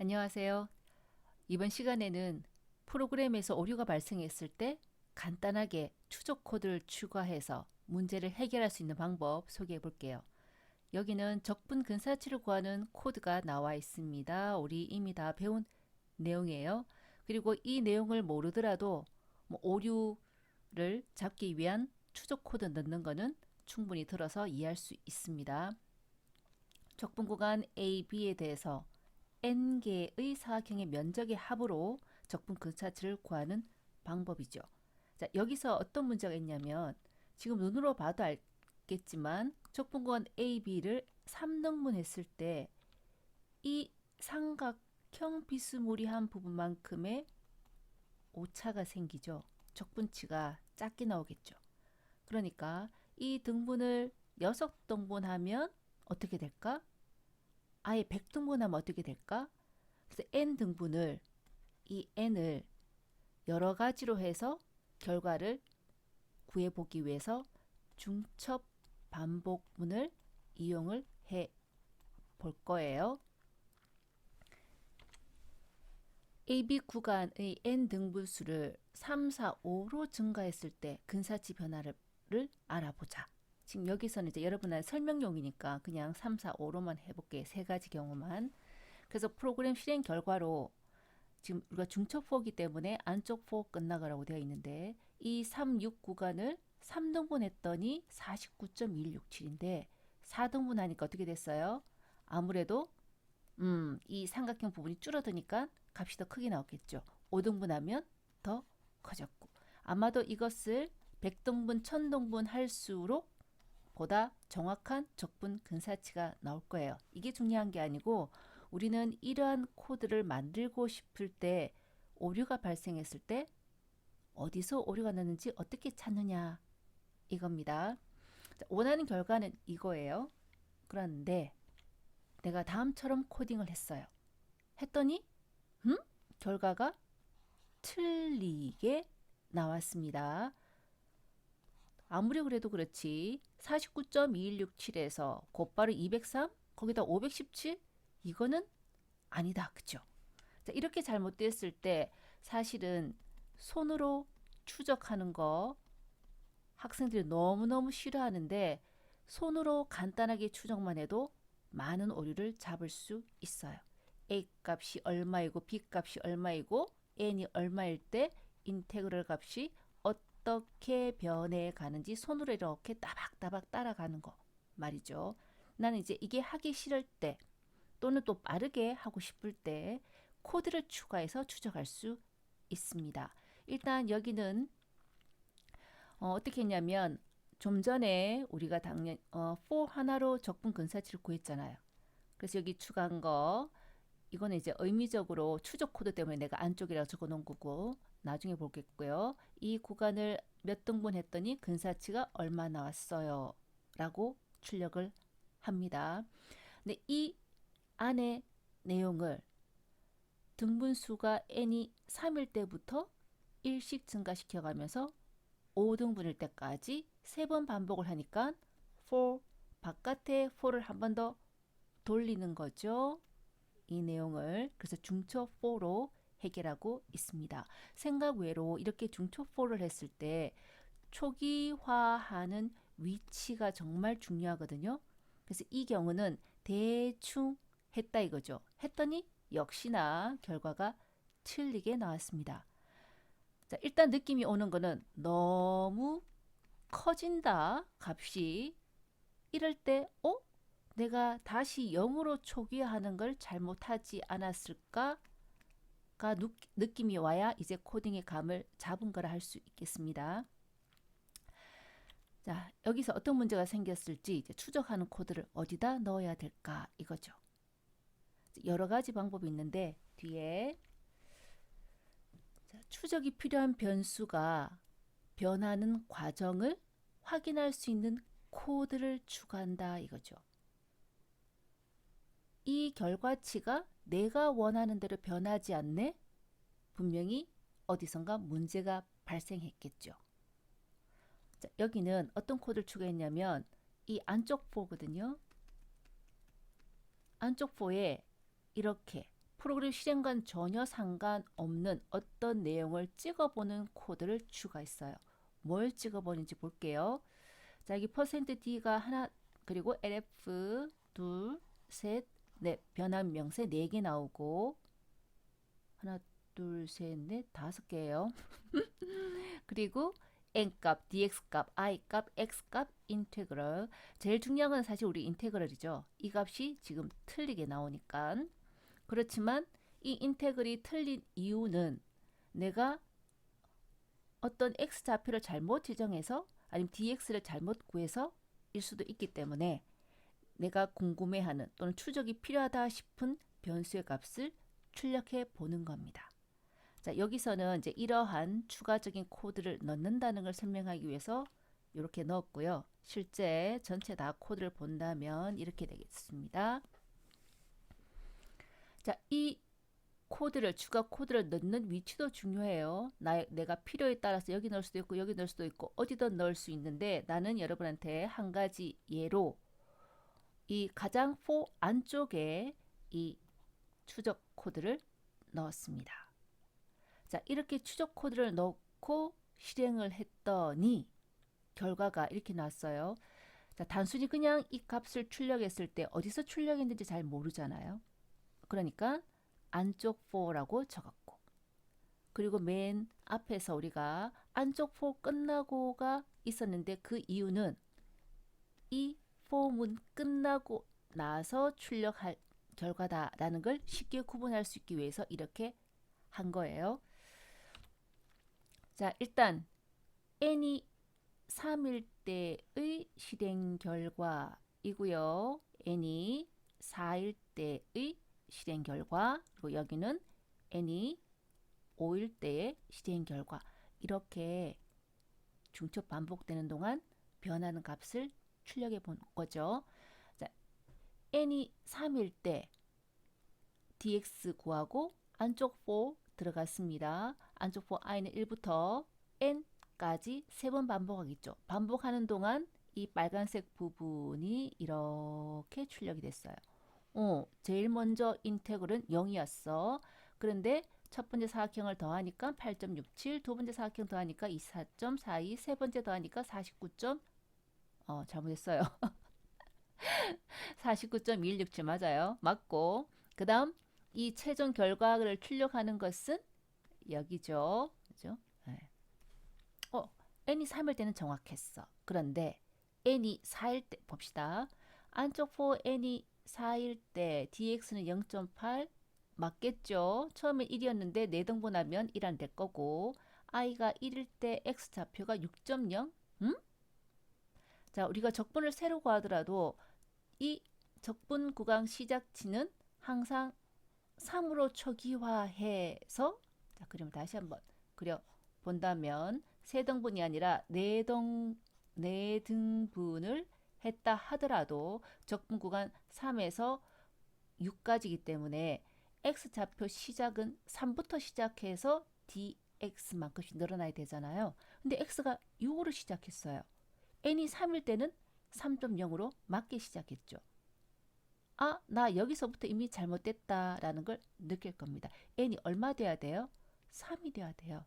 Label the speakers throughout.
Speaker 1: 안녕하세요. 이번 시간에는 프로그램에서 오류가 발생했을 때 간단하게 추적 코드를 추가해서 문제를 해결할 수 있는 방법 소개해 볼게요. 여기는 적분 근사치를 구하는 코드가 나와 있습니다. 우리 이미 다 배운 내용이에요. 그리고 이 내용을 모르더라도 뭐 오류를 잡기 위한 추적 코드 넣는 거는 충분히 들어서 이해할 수 있습니다. 적분 구간 A, B에 대해서 n개의 사각형의 면적의 합으로 적분 근사치를 구하는 방법이죠. 자, 여기서 어떤 문제가 있냐면 지금 눈으로 봐도 알겠지만 적분 구간 A, B를 3등분 했을 때 이 삼각형 비스무리한 부분만큼의 오차가 생기죠. 적분치가 작게 나오겠죠. 그러니까 이 등분을 6등분하면 어떻게 될까? 아예 100등분하면 어떻게 될까? 그래서 n 등분을 이 n을 여러 가지로 해서 결과를 구해 보기 위해서 중첩 반복문을 이용을 해 볼 거예요. AB 구간의 n 등분수를 3, 4, 5로 증가했을 때 근사치 변화를 알아보자. 지금 여기서는 이제 여러분의 설명용이니까 그냥 3, 4, 5로만 해볼게요. 세 가지 경우만. 그래서 프로그램 실행 결과로 지금 우리가 중첩포이기 때문에 안쪽 포 끝나가라고 되어 있는데 이 3, 6 구간을 3등분 했더니 49.167인데 4등분 하니까 어떻게 됐어요? 아무래도 음, 이 삼각형 부분이 줄어드니까 값이 더 크게 나왔겠죠. 5등분 하면 더 커졌고 아마도 이것을 100등분, 1000등분 할수록 보다 정확한 적분 근사치가 나올 거예요. 이게 중요한 게 아니고 우리는 이러한 코드를 만들고 싶을 때 오류가 발생했을 때 어디서 오류가 났는지 어떻게 찾느냐 이겁니다. 자, 원하는 결과는 이거예요. 그런데 내가 다음처럼 코딩을 했어요. 했더니 음? 결과가 틀리게 나왔습니다. 아무리 그래도 그렇지 49.2167에서 곧바로 203 거기다 517 이거는 아니다. 그죠 자 이렇게 잘못됐을 때 사실은 손으로 추적하는 거 학생들이 너무너무 싫어하는데 손으로 간단하게 추적만 해도 많은 오류를 잡을 수 있어요. A 값이 얼마이고 b 값이 얼마이고 n이 얼마일 때 인테그럴 값이 어떻게 변해 가는지 손으로 이렇게 따박따박 따라가는 거 말이죠. 나는 이제 이게 하기 싫을 때 또는 또 빠르게 하고 싶을 때 코드를 추가해서 추적할 수 있습니다. 일단 여기는 어, 떻게 했냐면 좀 전에 우리가 당연 어, for 하나로 적분 근사치를 구했잖아요. 그래서 여기 추가한 거 이거는 이제 의미적으로 추적 코드 때문에 내가 안쪽이라고 적어 놓은 거고 나중에 보겠고요. 이 구간을 몇 등분 했더니 근사치가 얼마 나왔어요. 라고 출력을 합니다. 근데 이 안에 내용을 등분수가 n이 3일 때부터 1씩 증가시켜 가면서 5등분일 때까지 세번 반복을 하니까 for 바깥에 for를 한 번 더 돌리는 거죠. 이 내용을 그래서 중첩 for로 해결하고 있습니다. 생각 외로 이렇게 중첩포를 했을 때 초기화하는 위치가 정말 중요하거든요. 그래서 이 경우는 대충 했다 이거죠. 했더니 역시나 결과가 틀리게 나왔습니다. 자, 일단 느낌이 오는 거는 너무 커진다 값이 이럴 때 어? 내가 다시 0으로 초기화하는 걸 잘못하지 않았을까 가 느낌이 와야 이제 코딩의 감을 잡은 거라 할 수 있겠습니다. 자, 여기서 어떤 문제가 생겼을지 이제 추적하는 코드를 어디다 넣어야 될까 이거죠. 여러 가지 방법이 있는데 뒤에 자, 추적이 필요한 변수가 변하는 과정을 확인할 수 있는 코드를 추가한다 이거죠. 이 결과치가 내가 원하는 대로 변하지 않네? 분명히 어디선가 문제가 발생했겠죠. 자, 여기는 어떤 코드를 추가했냐면 이 안쪽 포거든요. 안쪽 포에 이렇게 프로그램 실행과는 전혀 상관없는 어떤 내용을 찍어보는 코드를 추가했어요. 뭘 찍어보는지 볼게요. 자, 여기 %d가 하나 그리고 lf 둘, 셋, 넷 변환 명세 4개 나오고 하나, 둘, 셋, 넷, 다섯 개예요. 그리고 n값, dx값, i값, x값, 인테그럴. 제일 중요한 건 사실 우리 인테그럴이죠. 이 값이 지금 틀리게 나오니까. 그렇지만 이 인테그럴이 틀린 이유는 내가 어떤 x 좌표를 잘못 지정해서 아니면 dx를 잘못 구해서 일 수도 있기 때문에 내가 궁금해하는 또는 추적이 필요하다 싶은 변수의 값을 출력해 보는 겁니다. 자, 여기서는 이제 이러한 추가적인 코드를 넣는다는 걸 설명하기 위해서 이렇게 넣었고요. 실제 전체 다 코드를 본다면 이렇게 되겠습니다. 자, 이 코드를 추가 코드를 넣는 위치도 중요해요. 나, 내가 필요에 따라서 여기 넣을 수도 있고 여기 넣을 수도 있고 어디든 넣을 수 있는데 나는 여러분한테 한 가지 예로 이 가장 포 안쪽에 이 추적 코드를 넣었습니다. 자, 이렇게 추적 코드를 넣고 실행을 했더니 결과가 이렇게 나왔어요. 자, 단순히 그냥 이 값을 출력했을 때 어디서 출력했는지 잘 모르잖아요. 그러니까 안쪽 for라고 적었고 그리고 맨 앞에서 우리가 안쪽 for 끝나고가 있었는데 그 이유는 이 form은 끝나고 나서 출력할 결과다라는 걸 쉽게 구분할 수 있기 위해서 이렇게 한 거예요. 자, 일단 n이 3일 때의 실행 결과이고요. n이 4일 때의 실행 결과 그리고 여기는 n이 5일 때의 실행 결과 이렇게 중첩 반복되는 동안 변하는 값을 출력해 본 거죠. 자, n이 3일 때 dx 구하고 안쪽 4 들어갔습니다. 안쪽 4 i는 1부터 n까지 세 번 반복하겠죠. 반복하는 동안 이 빨간색 부분이 이렇게 출력이 됐어요. 어, 제일 먼저 인테그럴은 0이었어. 그런데 첫 번째 사각형을 더하니까 8.67, 두 번째 사각형 더하니까 24.42, 세 번째 더하니까 49. 어, 잘못했어요. 49.167 맞아요. 맞고. 그 다음, 이 최종 결과를 출력하는 것은 여기죠. 그죠? 네. 어, n이 3일 때는 정확했어. 그런데 n이 4일 때 봅시다. 안쪽 4 n이 4일 때 dx는 0.8 맞겠죠? 처음에 1이었는데 4등분하면 1안 될 거고 i가 1일 때 x 좌표가 6.0 음? 자, 우리가 적분을 새로 구하더라도 이 적분 구강 시작치는 항상 3으로 초기화해서 자, 그럼 다시 한번 그려 본다면 세 등분이 아니라 네 등, 네 등분을 했다 하더라도 적분 구간 3에서 6까지이기 때문에 x 좌표 시작은 3부터 시작해서 dx만큼씩 늘어나야 되잖아요. 근데 x가 6으로 시작했어요. N이 3일 때는 3.0으로 맞게 시작했죠. 아, 나 여기서부터 이미 잘못됐다라는 걸 느낄 겁니다. n이 얼마 돼야 돼요? 3이 돼야 돼요.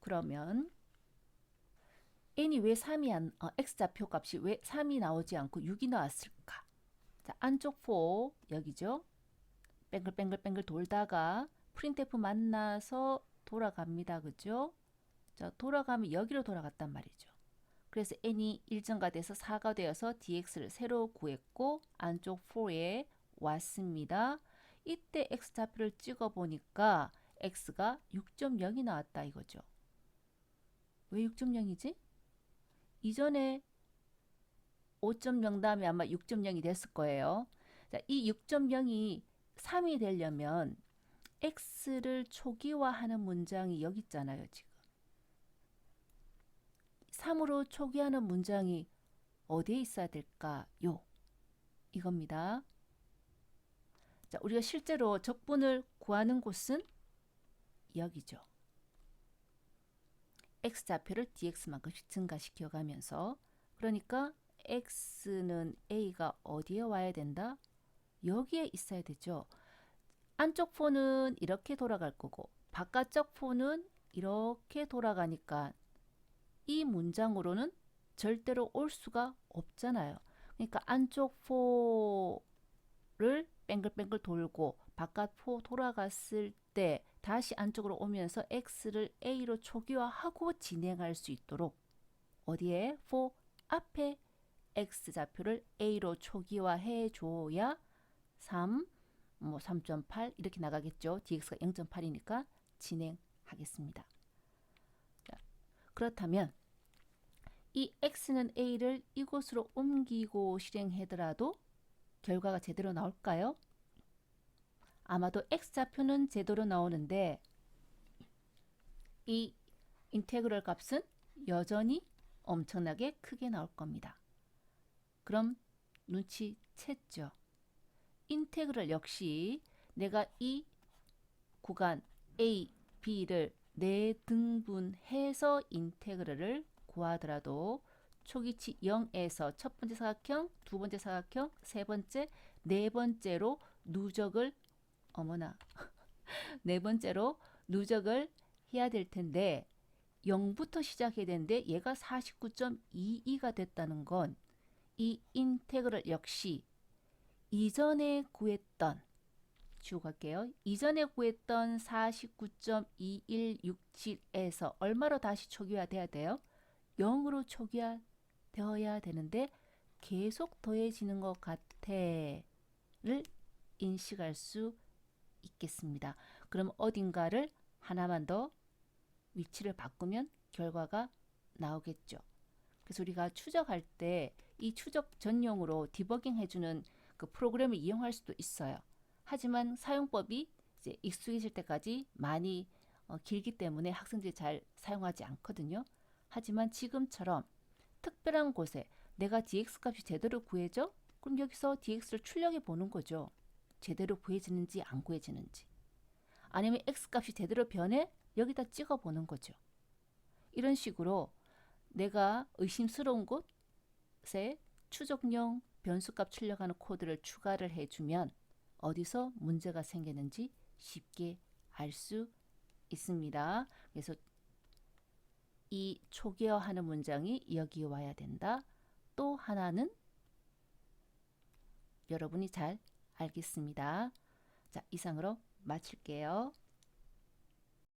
Speaker 1: 그러면 n이 왜 3이 안, 어, x좌표 값이 왜 3이 나오지 않고 6이 나왔을까? 자, 안쪽 4 여기죠. 뱅글뱅글뱅글 돌다가 프린트F 만나서 돌아갑니다. 그죠? 자, 돌아가면 여기로 돌아갔단 말이죠. 그래서 n이 1점가 돼서 4가 되어서 dx를 새로 구했고 안쪽 4에 왔습니다. 이때 x좌표를 찍어 보니까 x가 6.0이 나왔다 이거죠. 왜 6.0이지? 이전에 5.0 다음에 아마 6.0이 됐을 거예요. 자, 이 6.0이 3이 되려면 x를 초기화하는 문장이 여기 있잖아요, 지금. 3으로 초기화하는 문장이 어디에 있어야 될까요? 이겁니다. 자, 우리가 실제로 적분을 구하는 곳은 여기죠. x 좌표를 dx만큼씩 증가시켜 가면서 그러니까 x는 a가 어디에 와야 된다? 여기에 있어야 되죠. 안쪽 포는 이렇게 돌아갈 거고 바깥쪽 포는 이렇게 돌아가니까 이 문장으로는 절대로 올 수가 없잖아요. 그러니까 안쪽 포를 뱅글뱅글 돌고 바깥 포 돌아갔을 때 다시 안쪽으로 오면서 x를 a로 초기화하고 진행할 수 있도록 어디에 포 앞에 x 좌표를 a로 초기화해 줘야 3, 뭐 3.8 이렇게 나가겠죠. dx가 0.8이니까 진행하겠습니다. 자, 그렇다면 이 x는 a를 이곳으로 옮기고 실행하더라도 결과가 제대로 나올까요? 아마도 x 좌표는 제대로 나오는데 이 인테그럴 값은 여전히 엄청나게 크게 나올 겁니다. 그럼 눈치챘죠. 인테그럴 역시 내가 이 구간 A, B를 네 등분해서 인테그럴을 구하더라도 초기치 0에서 첫 번째 사각형, 두 번째 사각형, 세 번째, 네 번째로 누적을 어머나 네 번째로 누적을 해야 될 텐데 0부터 시작해야 되는데 얘가 49.22가 됐다는 건 이 인테그럴 역시 이전에 구했던 지우고 갈게요. 이전에 구했던 49.2167에서 얼마로 다시 초기화 돼야 돼요? 0으로 초기화 되어야 되는데 계속 더해지는 것 같아를 인식할 수 있겠습니다. 그럼 어딘가를 하나만 더 위치를 바꾸면 결과가 나오겠죠. 그래서 우리가 추적할 때 이 추적 전용으로 디버깅 해주는 그 프로그램을 이용할 수도 있어요. 하지만 사용법이 이제 익숙해질 때까지 많이 어, 길기 때문에 학생들이 잘 사용하지 않거든요. 하지만 지금처럼 특별한 곳에 내가 dx 값이 제대로 구해져? 그럼 여기서 dx를 출력해 보는 거죠. 제대로 구해지는지 안 구해지는지. 아니면 x 값이 제대로 변해? 여기다 찍어 보는 거죠. 이런 식으로 내가 의심스러운 곳에 추적용 변수값 출력하는 코드를 추가를 해주면 어디서 문제가 생기는지 쉽게 알 수 있습니다. 그래서 이 초기화하는 문장이 여기 와야 된다. 또 하나는 여러분이 잘 알겠습니다. 자, 이상으로 마칠게요.